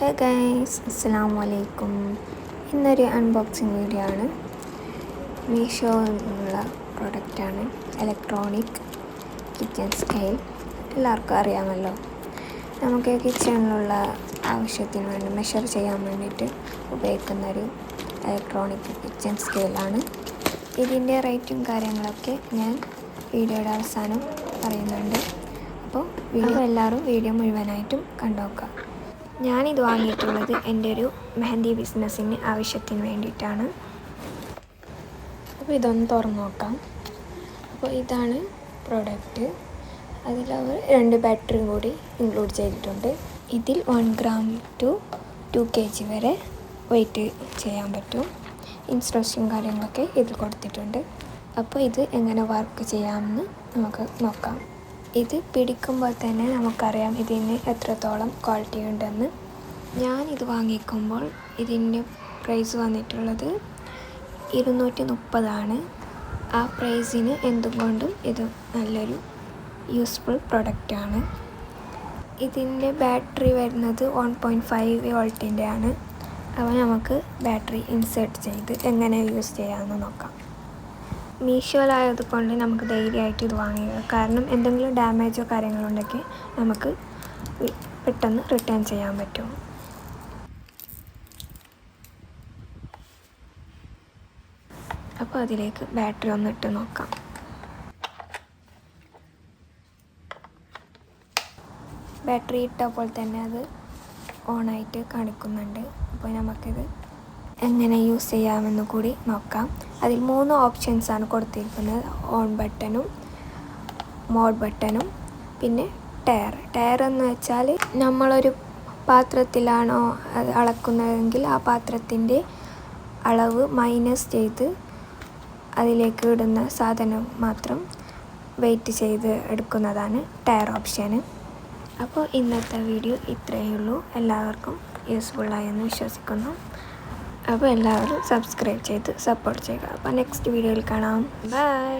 Hey guys അസ്സാം വലൈക്കും ഇന്നൊരു അൺബോക്സിങ് വീഡിയോ ആണ്. മീഷോ എന്നുള്ള പ്രൊഡക്റ്റാണ് ഇലക്ട്രോണിക് കിച്ചൺ സ്കെയിൽ എല്ലാവർക്കും അറിയാമല്ലോ. നമുക്ക് കിച്ചണിലുള്ള ആവശ്യത്തിന് വേണ്ടി മെഷർ ചെയ്യാൻ വേണ്ടിയിട്ട് ഉപയോഗിക്കുന്നൊരു ഇലക്ട്രോണിക് കിച്ചൺ സ്കെയിലാണ് ഇതിന്റെ റേറ്റും കാര്യങ്ങളൊക്കെ ഞാൻ വീഡിയോയുടെ അവസാനം പറയുന്നുണ്ട്. അപ്പോൾ വീഡിയോ എല്ലാവരും വീഡിയോ മുഴുവനായിട്ടും കണ്ടുനോക്കാം ഞാനിത് വാങ്ങിയിട്ടുള്ളത് എന്റെ ഒരു മെഹന്തി ബിസിനസ്സിന് ആവശ്യത്തിന് വേണ്ടിയിട്ടാണ്. അപ്പോൾ ഇതൊന്ന് തുറന്നു നോക്കാം. അപ്പോൾ ഇതാണ് പ്രോഡക്റ്റ്. അതിൽ അവർ രണ്ട് ബാറ്ററിയും കൂടി ഇൻക്ലൂഡ് ചെയ്തിട്ടുണ്ട്. ഇതിൽ one gram to two K G വരെ വെയിറ്റ് ചെയ്യാൻ പറ്റും. ഇൻസ്ട്രക്ഷനും കാര്യങ്ങളൊക്കെ ഇതിൽ കൊടുത്തിട്ടുണ്ട്. അപ്പോൾ ഇത് എങ്ങനെ വർക്ക് ചെയ്യാമെന്ന് നമുക്ക് നോക്കാം. ഇത് പിടിക്കുമ്പോൾ തന്നെ നമുക്കറിയാം ഇതിന് എത്രത്തോളം ക്വാളിറ്റി ഉണ്ടെന്ന്. ഞാൻ ഇത് വാങ്ങിക്കുമ്പോൾ ഇതിന്റെ പ്രൈസ് വന്നിട്ടുള്ളത് ഇരുന്നൂറ്റി മുപ്പതാണ് ആ പ്രൈസിന് എന്തുകൊണ്ടും ഇത് നല്ലൊരു യൂസ്ഫുൾ പ്രൊഡക്റ്റാണ് ഇതിന്റെ ബാറ്ററി വരുന്നത് വൺ പോയിന്റ് ഫൈവ് വോൾട്ടിന്റെ ആണ് അപ്പോൾ നമുക്ക് ബാറ്ററി ഇൻസേർട്ട് ചെയ്ത് എങ്ങനെ യൂസ് ചെയ്യാമെന്ന് നോക്കാം. മീഷോയിലായത് കൊണ്ട് നമുക്ക് ധൈര്യമായിട്ട് ഇത് വാങ്ങിക്കാം കാരണം എന്തെങ്കിലും ഡാമേജോ കാര്യങ്ങളോ ഉണ്ടെങ്കിൽ നമുക്ക് പെട്ടെന്ന് റിട്ടേൺ ചെയ്യാൻ പറ്റും. അപ്പോൾ അതിലേക്ക് ബാറ്ററി ഒന്ന് ഇട്ട് നോക്കാം. ബാറ്ററി ഇട്ടപ്പോൾ തന്നെ അത് ഓണായിട്ട് കാണിക്കുന്നുണ്ട്. അപ്പോൾ നമുക്കിത് എങ്ങനെ യൂസ് ചെയ്യാമെന്ന് കൂടി നോക്കാം. അതിൽ മൂന്ന് ഓപ്ഷൻസാണ് കൊടുത്തിരിക്കുന്നത്. ഓൺ ബട്ടണും മോഡ് ബട്ടണും പിന്നെ ടയർ ടയർ എന്ന് വെച്ചാൽ നമ്മളൊരു പാത്രത്തിലാണോ അളക്കുന്നതെങ്കിൽ ആ പാത്രത്തിന്റെ അളവ് മൈനസ് ചെയ്ത് അതിലേക്ക് ഇടുന്ന സാധനം മാത്രം വെയിറ്റ് ചെയ്ത് എടുക്കുന്നതാണ് ടയർ ഓപ്ഷന് അപ്പോൾ ഇന്നത്തെ വീഡിയോ ഇത്രയേ ഉള്ളൂ. എല്ലാവർക്കും യൂസ്ഫുള്ളായെന്ന് വിശ്വസിക്കുന്നു. അപ്പോൾ എല്ലാവരും സബ്സ്ക്രൈബ് ചെയ്ത് സപ്പോർട്ട് ചെയ്യുക. അപ്പോൾ നെക്സ്റ്റ് വീഡിയോയിൽ കാണാം. ബൈ